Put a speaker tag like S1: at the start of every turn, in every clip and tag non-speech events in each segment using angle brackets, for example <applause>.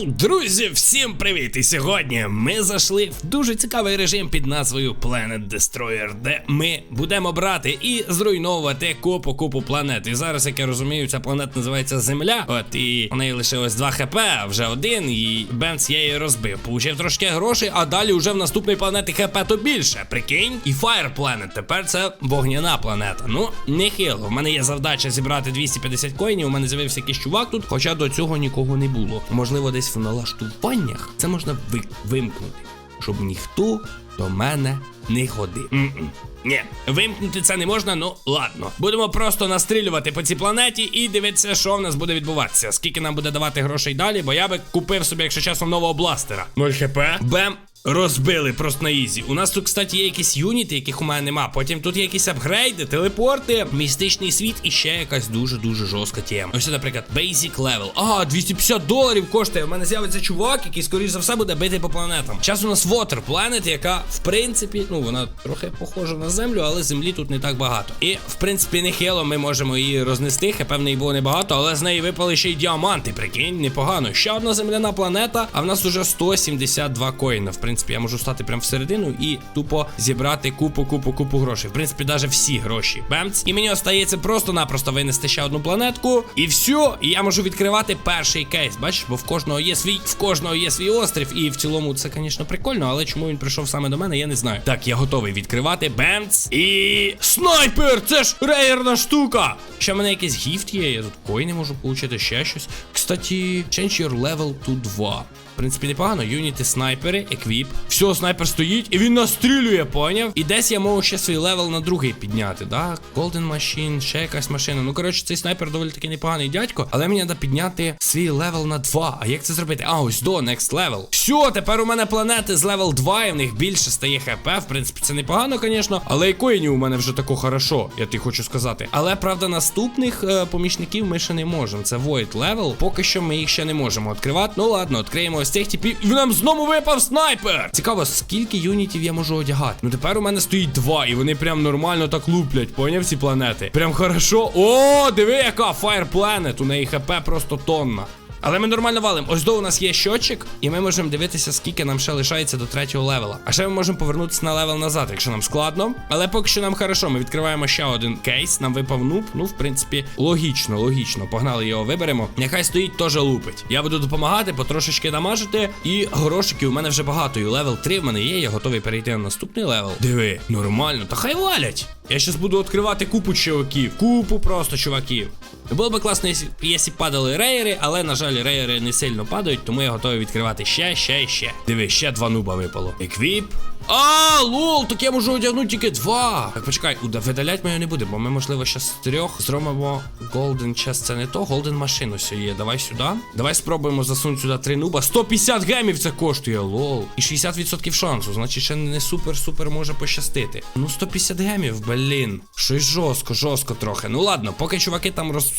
S1: Йоу, друзі, всім привіт! І сьогодні ми зайшли в дуже цікавий режим під назвою Planet Destroyer, де ми будемо брати і зруйновувати купу купу планет. І зараз, як я розумію, ця планета називається Земля. От і у неї лишилось 2 хп, а вже один, і Бенц я її розбив. Получив трошки грошей, а далі вже в наступної планети хп то більше. Прикинь, і Fire Planet. Тепер це вогняна планета. Ну, нехило. В мене є завдача зібрати 250 коїнів. У мене з'явився якийсь чувак тут, хоча до цього нікого не було. Можливо, десь в налаштуваннях це можна ви- вимкнути, щоб ніхто до мене не ходив. М-м. Ні, вимкнути це не можна, ну ладно. Будемо просто настрілювати по цій планеті і дивитися, що в нас буде відбуватися. Скільки нам буде давати грошей далі, бо я би купив собі, якщо чесно, нового бластера. 0 хп. Бем. Розбили просто на ізі. У нас тут, кстати, є якісь юніти, яких у мене нема. Потім тут є якісь апгрейди, телепорти, містичний світ і ще якась дуже-дуже жорстка тема. Ось, наприклад, Basic Level. А, 250 доларів коштує. У мене з'явиться чувак, який, скоріш за все, буде бити по планетам. Зараз у нас Water Planet, яка, в принципі, ну, вона трохи похожа на землю, але землі тут не так багато. І, в принципі, нехило ми можемо її рознести. Хп в неї було небагато, але з неї випали ще й діаманти. Прикинь, непогано. Ще одна земляна планета, а в нас уже 172 коїна. В принципі, я можу стати прямо всередину і тупо зібрати купу, купу, купу грошей. В принципі, навіть всі гроші. Бемц. І мені остається просто-напросто винести ще одну планетку. І все. І я можу відкривати перший кейс. Бачиш, бо в кожного є свій, в кожного є свій острів. І в цілому це, звісно, прикольно, але чому він прийшов саме до мене, я не знаю. Так, я готовий відкривати Бемц. І. Снайпер! Це ж рейерна штука! Ще в мене якийсь гіфт є, я тут коїни можу отримати, ще щось. Кстати, change your level to 2. Принципі, непогано. Юніти, снайпери, еквіп. Все, снайпер стоїть, і він настрілює, поняв? І десь я можу ще свій левел на другий підняти, да? Golden Machine, ще якась машина. Ну, коротше, цей снайпер доволі таки непоганий дядько, але мені треба підняти свій левел на 2. А як це зробити? А, ось до, next level. Все, тепер у мене планети з левел 2, і в них більше стає хп. В принципі, це непогано, звісно. Але і коїнів у мене вже тако хорошо, я ти хочу сказати. Але правда, наступних е, помічників ми ще не можемо. Це Void Level. Поки що ми їх ще не можемо відкривати. Ну ладно, відкриємо цих типів. І нам знову випав снайпер! Цікаво, скільки юнітів я можу одягати. Ну тепер у мене стоїть два, і вони прям нормально так луплять, поняв ці планети. Прям хорошо. О, диви, яка Fire Planet. У неї хп просто тонна. Але ми нормально валимо. Ось до у нас є щотчик, і ми можемо дивитися, скільки нам ще лишається до третього левела. А ще ми можемо повернутися на левел назад, якщо нам складно. Але поки що нам хорошо, ми відкриваємо ще один кейс. Нам випав нуб. Ну, в принципі, логічно, логічно. Погнали його, виберемо. Нехай стоїть, теж лупить. Я буду допомагати, потрошечки дамажити. І грошики у мене вже багато. І левел 3 в мене є. Я готовий перейти на наступний левел. Диви, нормально, та хай валять. Я щас буду відкривати купу чуваків. Купу просто чуваків. Було би класно, якщо- б падали рейери, але, на жаль, рейери не сильно падають, тому я готовий відкривати ще, ще ще. Диви, ще два нуба випало. Еквіп. А, лол, так я можу одягнути тільки два. Так, почекай, видалять ми не будемо, бо ми, можливо, ще з трьох зробимо Golden Chest, це не то, Golden машину є. Давай сюди. Давай спробуємо засунути сюди три нуба. 150 гемів це коштує, лол. І 60% шансу, значить, ще не супер-супер може пощастити. Ну, 150 гемів, блін. Щось жорстко, жорстко трохи. Ну ладно, поки чуваки там роз.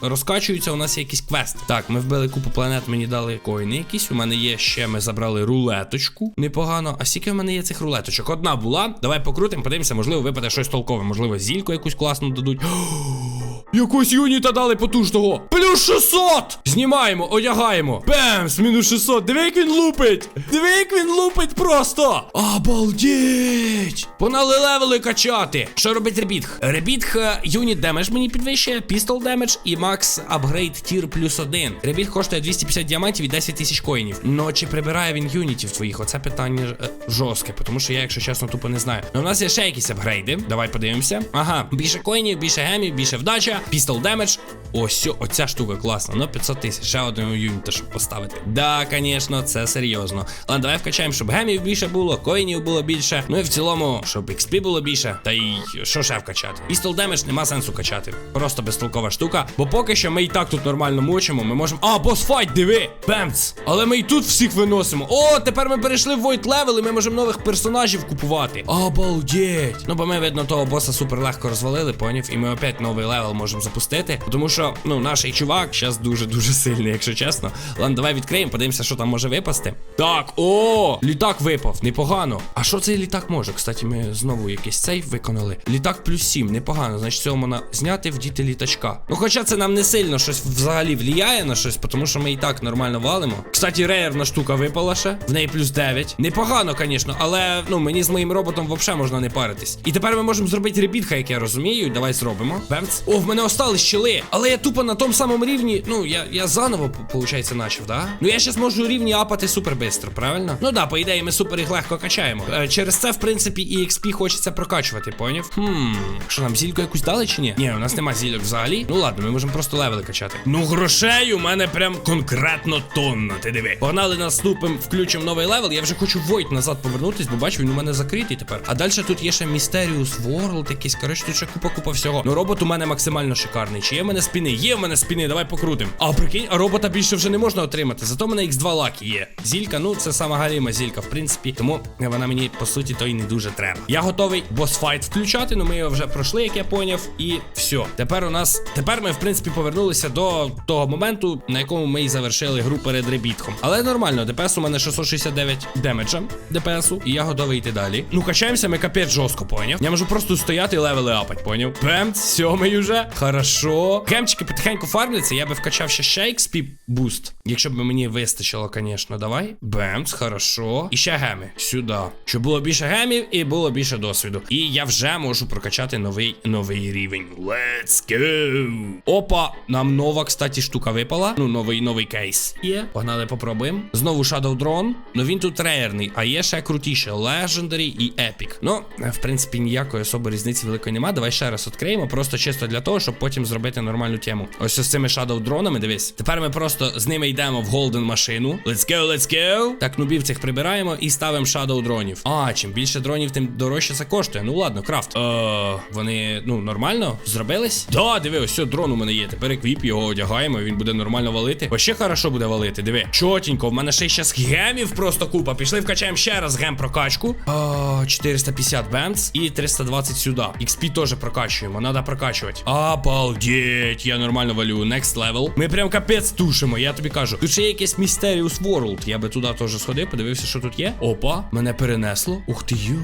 S1: Розкачуються, у нас якісь якийсь квест. Так, ми вбили купу планет, мені дали коїни якісь. У мене є ще, ми забрали рулеточку. Непогано. А скільки в мене є цих рулеточок? Одна була. Давай покрутимо, подивимося, можливо, випаде щось толкове. Можливо, зільку якусь класну дадуть. <gasps> Якось юніта дали потужного. Плюс 600! Знімаємо, одягаємо. Бемс, мінус 600. Диви, як він лупить. Диви, як він лупить просто. Обалдеть! Понали левели качати. Що робить ребітх? Ребітх е, юніт демедж мені підвищує, пістол демедж і макс апгрейд тір плюс один. Ребіт коштує 250 діамантів і 10 тисяч коїнів. Ну чи прибирає він юнітів твоїх? Оце питання е, жорстке, тому що я, якщо чесно, тупо не знаю. Ну, у нас є ще якісь апгрейди. Давай подивимося. Ага, більше коїнів, більше гемів, більше вдача, пістол демедж. Ось, оця штука класна. Ну, 500 тисяч. Ще один юніта, щоб поставити. Да, звісно, це серйозно. Ладно, давай вкачаємо, щоб гемів більше було, коїнів було більше. Ну і в цілому, щоб XP було більше. Та й що ще вкачати? Пістол демедж нема сенсу качати. Просто безтолкова штука. Бо поки що ми і так тут нормально мучимо. Ми можемо. А, бос файт, диви! Бемц! Але ми і тут всіх виносимо. О, тепер ми перейшли в Void Level і ми можемо нових персонажів купувати. Обалдеть! Ну, бо ми, видно, того боса супер легко розвалили, поняв? І ми опять новий левел можемо запустити. Тому що що ну наш чувак зараз дуже-дуже сильний, якщо чесно. Ладно, давай відкриємо, подивимося, що там може випасти. Так, о, літак випав, непогано. А що цей літак може? Кстати, ми знову якийсь сейф виконали. Літак плюс 7, непогано. Значить, цього можна зняти, вдіти літачка. Ну, хоча це нам не сильно щось взагалі влияє на щось, тому що ми і так нормально валимо. Кстати, рейерна штука випала ще. В неї плюс 9. Непогано, звісно, але ну мені з моїм роботом взагалі можна не паритись. І тепер ми можемо зробити ребітха, як я розумію. Давай зробимо. Бемц. О, в мене остались щели. Але я тупо на тому самому рівні. Ну, я, я заново, виходить, начав, да? Ну я зараз можу рівні апати супер бистро, правильно? Ну да, по ідеї, ми супер їх легко качаємо. Е, через це, в принципі, і XP хочеться прокачувати, поняв? Хм, що нам зільку якусь дали чи ні? Ні, у нас нема зільок взагалі. Ну ладно, ми можемо просто левели качати. Ну, грошей у мене прям конкретно тонна. Ти диви. Погнали наступим, включимо новий левел. Я вже хочу Войт назад повернутись, бо бачу, він у мене закритий тепер. А далі тут є ще Mysterious World якийсь. Коротше, тут ще купа-купа всього. Ну, робот у мене максимально шикарний. Чи є в мене спіни? Є в мене спіни, давай покрутим. А прикинь, робота більше вже не можна отримати. Зато в мене X2 лаки є. Зілька, ну це сама галіма зілька, в принципі. Тому вона мені по суті то й не дуже треба. Я готовий босфайт включати, ну ми його вже пройшли, як я поняв. І все. Тепер у нас. Тепер ми, в принципі, повернулися до того моменту, на якому ми і завершили гру перед ребітком. Але нормально, ДПС у мене 669 демеджа ДПСу, і я готовий йти далі. Ну, качаємося, ми капець жорстко, поняв. Я можу просто стояти і левели апать, поняв? Бем, сьомий уже. Хорошо. Гемчики потихеньку фармляться, я би вкачав ще Shakespeare, буст. Якщо б мені вистачило, звісно, давай. Бемц, хорошо. І ще геми. Сюди. Щоб було більше гемів і було більше досвіду. І я вже можу прокачати новий новий рівень. Let's go! Опа, нам нова, кстати, штука випала. Ну, новий новий кейс. Є. Погнали, попробуємо. Знову Shadow Drone. Ну він тут рейерний, а є ще крутіше. Legendary і Epic. Ну, в принципі, ніякої особи різниці великої немає. Давай ще раз відкриємо. Просто чисто для того, щоб потім зробити нормальну тему. Ось з цими Shadow дронами, дивись. Тепер ми просто з ними йдемо в Golden машину. Let's go, let's go. Так, нубів цих прибираємо і ставимо Shadow дронів. А, чим більше дронів, тим дорожче це коштує. Ну ладно, крафт. Е, вони, ну, нормально зробились? Да, диви, ось дрон у мене є. Тепер еквіп його одягаємо, він буде нормально валити. Вообще хорошо буде валити. Диви. Чотенько, в мене ще щас гемів просто купа. Пішли вкачаємо ще раз гем прокачку. А, 450 бемц і 320 сюди. XP теж прокачуємо, треба прокачувати. Обалдеть, я нормально валю. Next level. Ми прям капець тушимо, я тобі кажу. Тут ще є якесь Mysterious World. Я би туди теж сходив, подивився, що тут є. Опа, мене перенесло. Ух ти ю.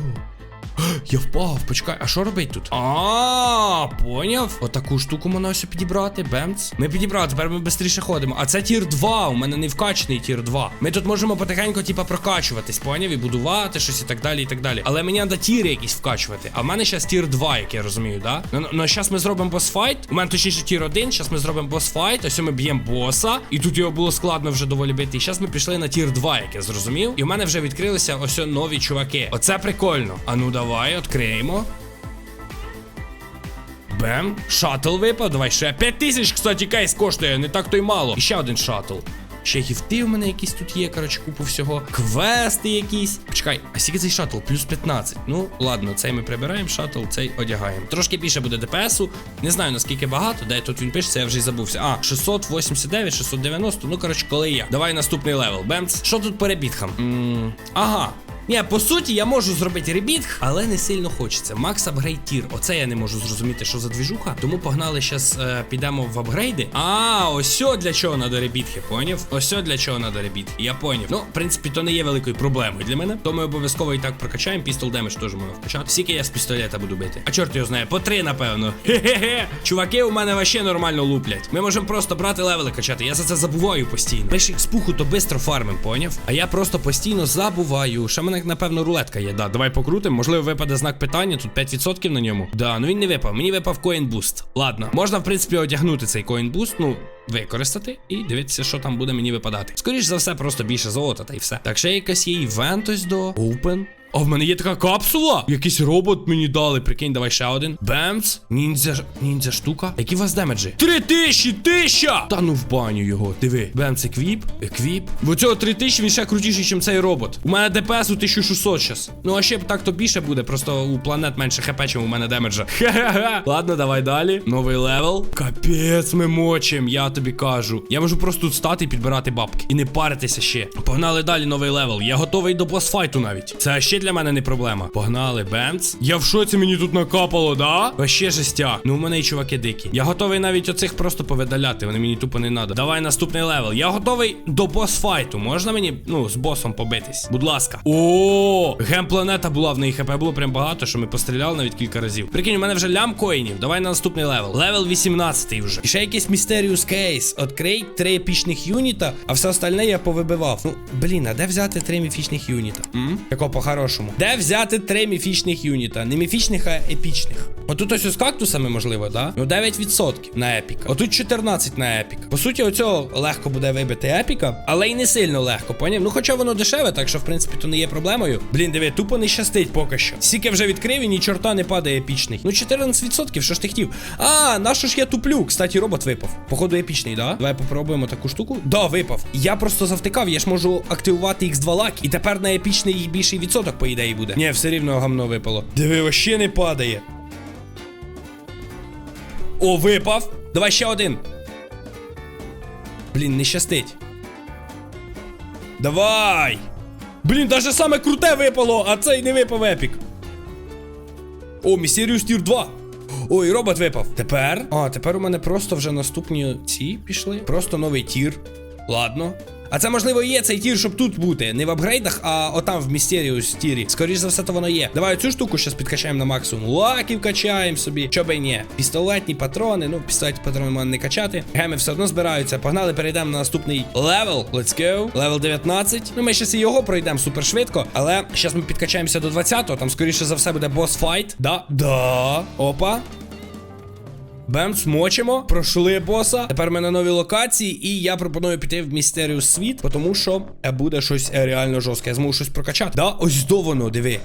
S1: <gasps> Я впав, почекай, а що робить тут? А, поняв? Отаку штуку можна ось підібрати, бемц. Ми підібрали, тепер ми швидше ходимо. А це тір 2, у мене не вкачаний тір 2. Ми тут можемо потихеньку, типа, прокачуватись, поняв? І будувати щось і так далі, і так далі. Але мені треба тіри якісь вкачувати. А в мене зараз тір 2, як я розумію, да? Ну, ну зараз ми зробимо босфайт. У мене точніше тір 1, зараз ми зробимо босфайт, ось ми б'ємо боса. І тут його було складно вже доволі бити. І зараз ми пішли на тір 2, як я зрозумів. І в мене вже відкрилися ось нові чуваки. Оце прикольно. А ну давай, відкриємо. Бем, шатл випав, давай ще 5 тисяч, кстати, кейс коштує, не так то й мало. І ще один шатл. Ще гіфти у мене якісь тут є, коротше, купу всього. Квести якісь. Почекай, а скільки цей шатл? Плюс 15. Ну, ладно, цей ми прибираємо, шатл, цей одягаємо. Трошки більше буде ДПСу. Не знаю наскільки багато, де тут він пишеться, я вже й забувся. А, 689, 690. Ну, коротше, коли я. Давай наступний левел. Бемц. Що тут по ребіткам? М, Ага. Ні, по суті, я можу зробити ребітг, але не сильно хочеться. Макс апгрейд тір. Оце я не можу зрозуміти, що за двіжуха. Тому погнали зараз е, підемо в апгрейди. А, ось для чого надо ребітки, поняв? Ось для чого надо ребіт. Я поняв. Ну, в принципі, то не є великою проблемою для мене. То ми обов'язково і так прокачаємо. Пістол демедж теж можна вкачати. Скільки я з пістолета буду бити. А чорт його знає, по три, напевно. Хе-хе-хе. Чуваки у мене вообще нормально луплять. Ми можемо просто брати левели качати. Я за це забуваю постійно. Ми ж їх спуху то бистро фармим, поняв? А я просто постійно забуваю. Ще мене, напевно, рулетка є. Да, давай покрутимо. Можливо, випаде знак питання. Тут 5% на ньому. Да, ну він не випав. Мені випав коінбуст. Ладно, можна, в принципі, одягнути цей коінбуст. Ну. Використати і дивитися, що там буде мені випадати. Скоріше за все, просто більше золота, та й все. Так, ще якась є івент до Open. А в мене є така капсула. Якийсь робот мені дали. Прикинь, давай ще один. Бемц. Ніндзя. Ніндзя штука. Які у вас демеджі? Три тисячі! Тисяча! Та ну в баню його. Диви. Бемц еквіп. Еквіп. В цього три тисячі він ще крутіший, ніж цей робот. У мене ДПС у 1600 щас. Ну а ще б так то більше буде. Просто у планет менше хп, чим у мене демеджа. <laughs> Ха-ха-ха. Ладно, давай далі. Новий левел. Капець ми мочим, я тобі кажу. Я можу просто тут стати і підбирати бабки. І не паритися ще. Погнали далі новий левел. Я готовий до босфайту навіть. Це ще для мене не проблема. Погнали, бемц. Я в шоці мені тут накапало, да? Вообще жестяк. Ну, у мене і чуваки дикі. Я готовий навіть оцих просто повидаляти. Вони мені тупо не надо. Давай наступний левел. Я готовий до босфайту. Можна мені, ну, з босом побитись? Будь ласка. О, гемпланета була в неї хп було прям багато, що ми постріляли навіть кілька разів. Прикинь, у мене вже лям коїнів. Давай на наступний левел. Левел 18 вже. І ще якийсь Mysterious Case. Открий три епічних юніта, а все остальне я повибивав. Ну, блін, а де взяти три міфічних юніта? М? Тако по-хорошому. Де взяти три міфічних юніта? Не міфічних, а епічних. Отут ось з кактусами, можливо, да? Ну 9% на епіка. Отут 14 на епіка. По суті, оцього легко буде вибити епіка, але й не сильно легко, поняв? Ну хоча воно дешеве, так що в принципі то не є проблемою. Блін, диви, тупо не щастить поки що. Сіки вже відкрив і ні чорта не падає епічний. Ну 14%, що ж ти хотів? А, на що ж я туплю? Кстати, робот випав. Походу, епічний, да? Давай попробуємо таку штуку. Да, випав. Я просто завтикав, я ж можу активувати X2 лак, і тепер на епічний більший відсоток, по ідеї, буде. Ні, все рівно гамно випало. Диви, вообще не падає. О, випав. Давай ще один. Блін, не щастить. Давай! Блін, даже саме круте випало, а цей не випав епік. О, Mysterious Tier 2. Ой, робот випав. Тепер. А, тепер у мене просто вже наступні ці пішли. Просто новий тір. Ладно. А це можливо є цей тір, щоб тут бути. Не в апгрейдах, а отам в Mysterious тірі. Скоріше за все, то воно є. Давай цю штуку зараз підкачаємо на максимум. Лаків качаємо собі. Що би ні. Пістолетні патрони. Ну, пістолетні патрони можна не качати. Геми все одно збираються. Погнали, перейдемо на наступний левел. Let's go. Левел 19. Ну, ми зараз і його пройдемо супер швидко. Але зараз ми підкачаємося до 20-го. Там, скоріше за все, буде бос файт. Да. Да. Опа. Бем, смочимо, пройшли боса. Тепер ми на новій локації, і я пропоную піти в Містеріус світ, тому що е, буде щось е, реально жорстке. Я зможу щось прокачати. Да, ось до диви.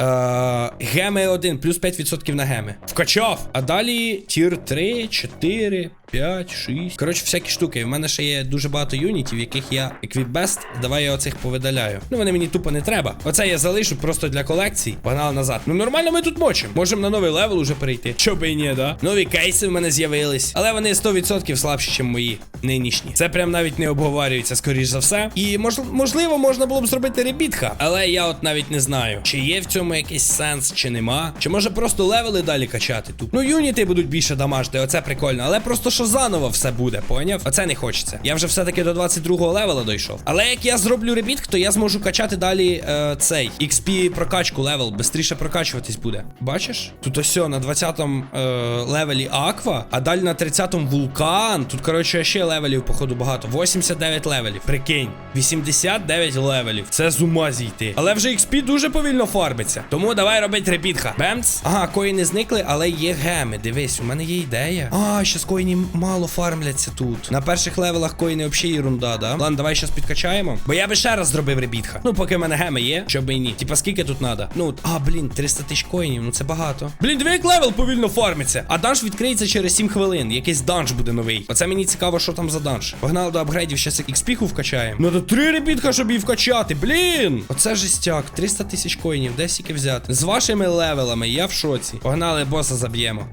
S1: Е, геми 1, плюс 5% на геми. Вкачав. А далі тір 3, 4, 5, 6. Коротше, всякі штуки. В мене ще є дуже багато юнітів, яких я еквібест. Давай я оцих повидаляю. Ну, вони мені тупо не треба. Оце я залишу просто для колекцій. Погнали назад. Ну нормально ми тут мочимо. Можемо на новий левел уже перейти. Що би і ні, да? Нові кейси в мене з'явились. Але вони 100% слабші, ніж мої нинішні. Це прям навіть не обговорюється, скоріш за все. І мож, можливо, можна було б зробити ребітха. Але я от навіть не знаю, чи є в цьому якийсь сенс, чи нема. Чи може просто левели далі качати тут. Ну, юніти будуть більше дамажити, оце прикольно. Але просто що заново все буде, поняв? Оце не хочеться. Я вже все-таки до 22-го левела дойшов. Але як я зроблю ребітх, то я зможу качати далі е, цей XP прокачку левел. Бистріше прокачуватись буде. Бачиш? Тут ось на 20-му е, левелі Аква, а далі на 30-му вулкан. Тут, коротше, ще левелів, походу, багато. 89 левелів. Прикинь. 89 левелів. Це з ума зійти. Але вже XP дуже повільно фарбиться. Тому давай робити репітха. Бемц. Ага, коїни зникли, але є геми. Дивись, у мене є ідея. А, щас коїні мало фармляться тут. На перших левелах коїни взагалі ерунда, да? Ладно, давай щас підкачаємо. Бо я би ще раз зробив ребітха. Ну, поки в мене геми є, щоб і ні. Типа, скільки тут надо? Ну, а, блін, 300 тисяч коїнів, ну це багато. Блін, диви, як левел повільно фармиться. А данж відкриється через 7 хвилин. Якийсь данж буде новий. Оце мені цікаво, що там за данж. Погнали до апгрейдів, щас XP-ху вкачаємо. Надо три ребітка, щоб її вкачати. Блін! Оце жестяк. 300 тисяч коїнів. Де стільки взяти? З вашими левелами, я в шоці. Погнали, боса заб'ємо.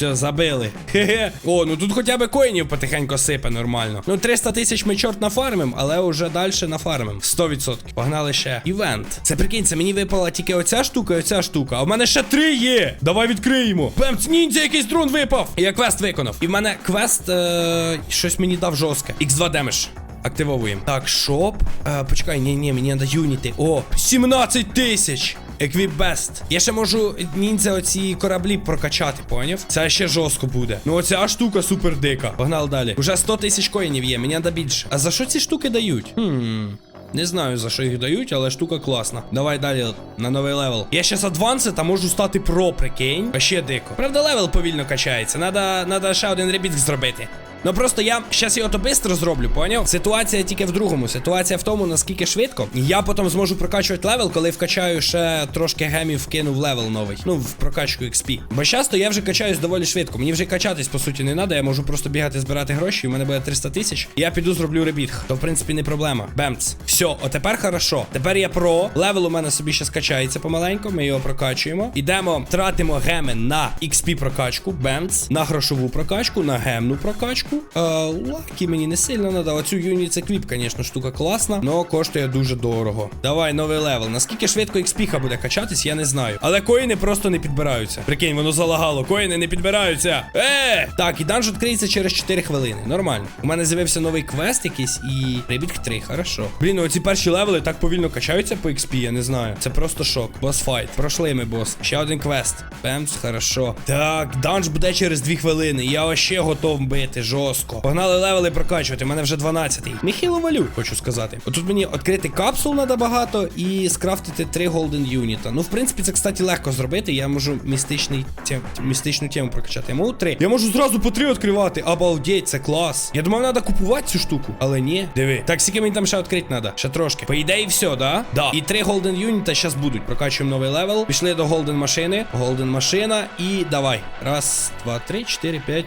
S1: Все, забили. Хе-хе. О, ну тут хоча б коїнів потихеньку сипе нормально. Ну, 300 тисяч ми чорт нафармим, але вже далі нафармим. 100%. Погнали ще. Івент. Це прикинь, це мені випала тільки оця штука і оця штука. А в мене ще три є. Давай відкриємо. Бемц, ніндзя, якийсь дрон випав. Я квест виконав. І в мене квест е- щось мені дав жорстке. X2 демедж. Активовуємо. Так, шоп. Е, почекай, ні, ні, мені треба юніти. О, 17 тисяч. Еквібест. Я ще можу ніндзя оці кораблі прокачати, поняв? Це ще жорстко буде. Ну оця штука супер дика. Погнали далі. Уже 100 тисяч коїнів є, мені треба більше. А за що ці штуки дають? Хм. Не знаю за що їх дають, але штука класна. Давай далі на новий левел. Я щас адванси та можу стати про, прикинь. А ще дико. Правда, левел повільно качається. Надо, надо ще один ребіт зробити. Ну просто я щас його то бистро зроблю, поняв? Ситуація тільки в другому. Ситуація в тому, наскільки швидко. Я потім зможу прокачувати левел, коли вкачаю ще трошки гемів, вкину в левел новий. Ну, в прокачку XP. Бо часто я вже качаюсь доволі швидко. Мені вже качатись, по суті, не треба. Я можу просто бігати, збирати гроші. У мене буде 300 тисяч. Я піду зроблю ребіт. То в принципі не проблема. Бемц. Все, отепер хорошо. Тепер я про. Левел у мене собі ще скачається помаленьку. Ми його прокачуємо. Ідемо, тратимо геми на XP прокачку. Бемц. На грошову прокачку, на гемну прокачку. Юнітку. Е, лакі мені не сильно надо. Оцю юніт це кліп, звісно, штука класна, але коштує дуже дорого. Давай, новий левел. Наскільки швидко XP буде качатись, я не знаю. Але коїни просто не підбираються. Прикинь, воно залагало. Коїни не підбираються. Е! Так, і данж відкриється через 4 хвилини. Нормально. У мене з'явився новий квест якийсь і прибіг 3, хорошо. Блін, ну оці перші левели так повільно качаються по XP, я не знаю. Це просто шок. Бос файт. Пройшли ми, бос. Ще один квест. Бемс, хорошо. Так, данж буде через 2 хвилини. Я вообще готов бити жорстко. Погнали левели прокачувати. У мене вже 12-й. Міхіло валю, хочу сказати. Отут мені відкрити капсул надо багато і скрафтити 3 голден юніта. Ну, в принципі, це, кстати, легко зробити. Я можу містичний тем, містичну тему прокачати. Я можу 3. Я можу зразу по 3 відкривати. Обалдеть, це клас. Я думав, треба купувати цю штуку. Але ні. Диви. Так, скільки мені там ще відкрити треба? Ще трошки. По ідеї, все, да? Да. І 3 голден юніта зараз будуть. Прокачуємо новий левел. Пішли до голден машини. Голден машина. І давай. Раз, два, три, чотири, п'ять.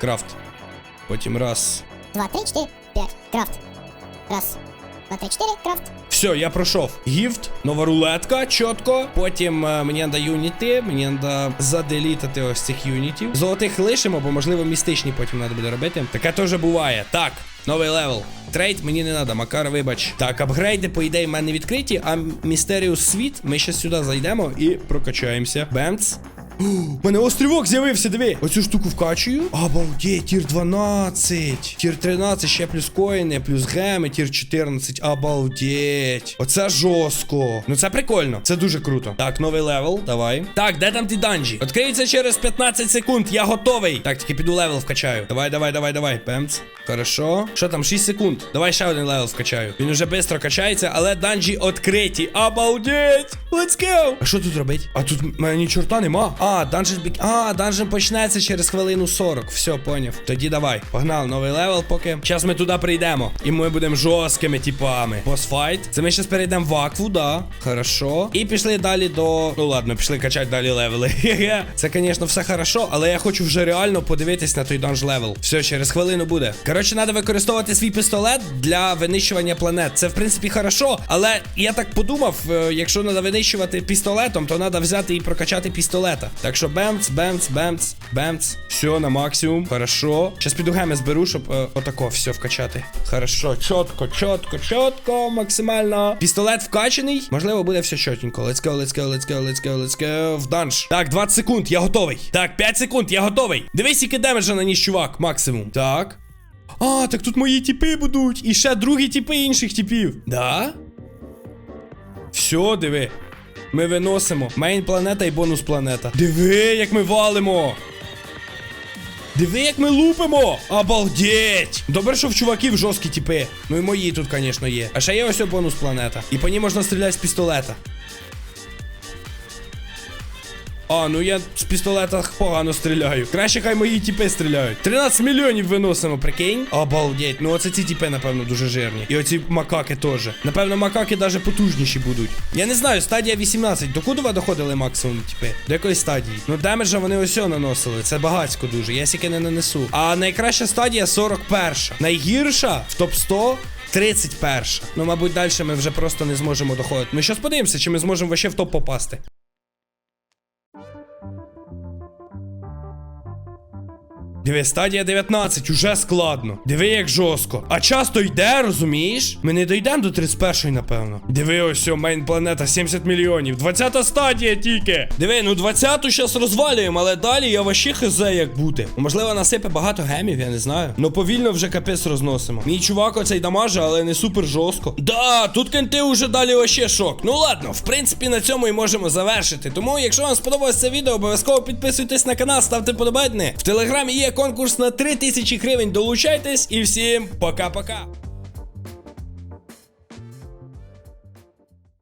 S1: Крафт. Потім раз.
S2: Два, три, четыре, пять. Крафт. Раз, два, три, четыре. Крафт.
S1: Все, я пройшов. Гіфт, нова рулетка, чітко. Потім е, мені треба юніти, мені треба заделітати ось цих юнітів. Золотих лишимо, бо можливо містичні потім треба буде робити. Таке теж буває. Так, новий левел. Трейд мені не треба, Макар, вибач. Так, апгрейди, по ідеї, в мене відкриті, а Містеріус світ. Ми ще сюди зайдемо і прокачаємося. Бемц. <gasps> У мене острівок з'явився, диви. Оцю штуку вкачую. Обалдеть, тір 12. Тір 13, ще плюс коїни, плюс геми, тір 14. Обалдеть. Оце жорстко. Ну це прикольно. Це дуже круто. Так, новий левел. Давай. Так, де там ті данжі? Відкриються через 15 секунд. Я готовий. Так, тільки піду левел вкачаю. Давай, давай, давай, давай. Пемц. Хорошо. Що там? 6 секунд. Давай ще один левел вкачаю. Він уже швидко качається, але данжі відкриті. Обалдеть. Let's go. А що тут робить? А тут в мене чорта нема. А, данжен бік. А, данжен почнеться через хвилину 40. Все, поняв. Тоді давай. Погнали, новий левел поки. Зараз ми туди прийдемо. І ми будемо жорсткими типами. Босфайт. Це ми зараз перейдемо в акву, да. Хорошо. І пішли далі до. Ну ладно, пішли качати далі левели. <laughs> Це, звісно, все хорошо, але я хочу вже реально подивитись на той данж левел. Все, через хвилину буде. Коротше, треба використовувати свій пістолет для винищування планет. Це в принципі хорошо, але я так подумав, е, якщо треба винищувати пістолетом, то треба взяти і прокачати пістолета. Так що бемц, бемц, бемц, бемц. Все на максимум. Хорошо. Зараз піду геми зберу, щоб е, отако все вкачати. Хорошо, чітко, чітко, чітко, максимально. Пістолет вкачаний. Можливо, буде все чотенько. Let's go, let's go, let's go, let's go, let's go. В данж. Так, 20 секунд, я готовий. Так, 5 секунд, я готовий. Дивись, який демеджа наніс чувак, максимум. Так. А, так тут мої тіпи будуть. І ще другі тіпи інших тіпів. Да? Все, диви. Ми виносимо. Мейн планета і бонус планета. Диви, як ми валимо. Диви, як ми лупимо! Обалдеть! Добре, що в чуваків жорсткі тіпи. Ну і мої тут, звісно, є. А ще є ось бонус планета. І по ній можна стріляти з пістолета. А, ну я з пістолета погано стріляю. Краще хай мої тіпи стріляють. 13 мільйонів виносимо, прикинь. Обалдеть. Ну оце ці тіпи, напевно, дуже жирні. І оці макаки теж. Напевно, макаки навіть потужніші будуть. Я не знаю, стадія 18. До ви доходили максимум тіпи? До якої стадії? Ну демеджа вони ось наносили. Це багацько дуже. Я сіки не нанесу. А найкраща стадія 41. Найгірша в топ 100 31. Ну, мабуть, далі ми вже просто не зможемо доходити. Ми щас подивимося, чи ми зможемо вообще в топ попасти. Диви, стадія 19, уже складно. Диви, як жорстко. А часто йде, розумієш? Ми не дійдемо до 31-ї, напевно. Диви, ось о, мейн планета 70 мільйонів. 20-та стадія тільки. Диви, ну 20-ту зараз розвалюємо, але далі я вообще хз як бути. Можливо, насипе багато гемів, я не знаю. Ну повільно вже капець розносимо. Мій чувак оцей дамаже, але не супер жорстко. Да, тут кенти уже далі вообще шок. Ну ладно, в принципі, на цьому і можемо завершити. Тому, якщо вам сподобалось це відео, обов'язково підписуйтесь на канал, ставте подобайни. В телеграмі є конкурс на 3000 гривень. Долучайтесь і всім пока-пока.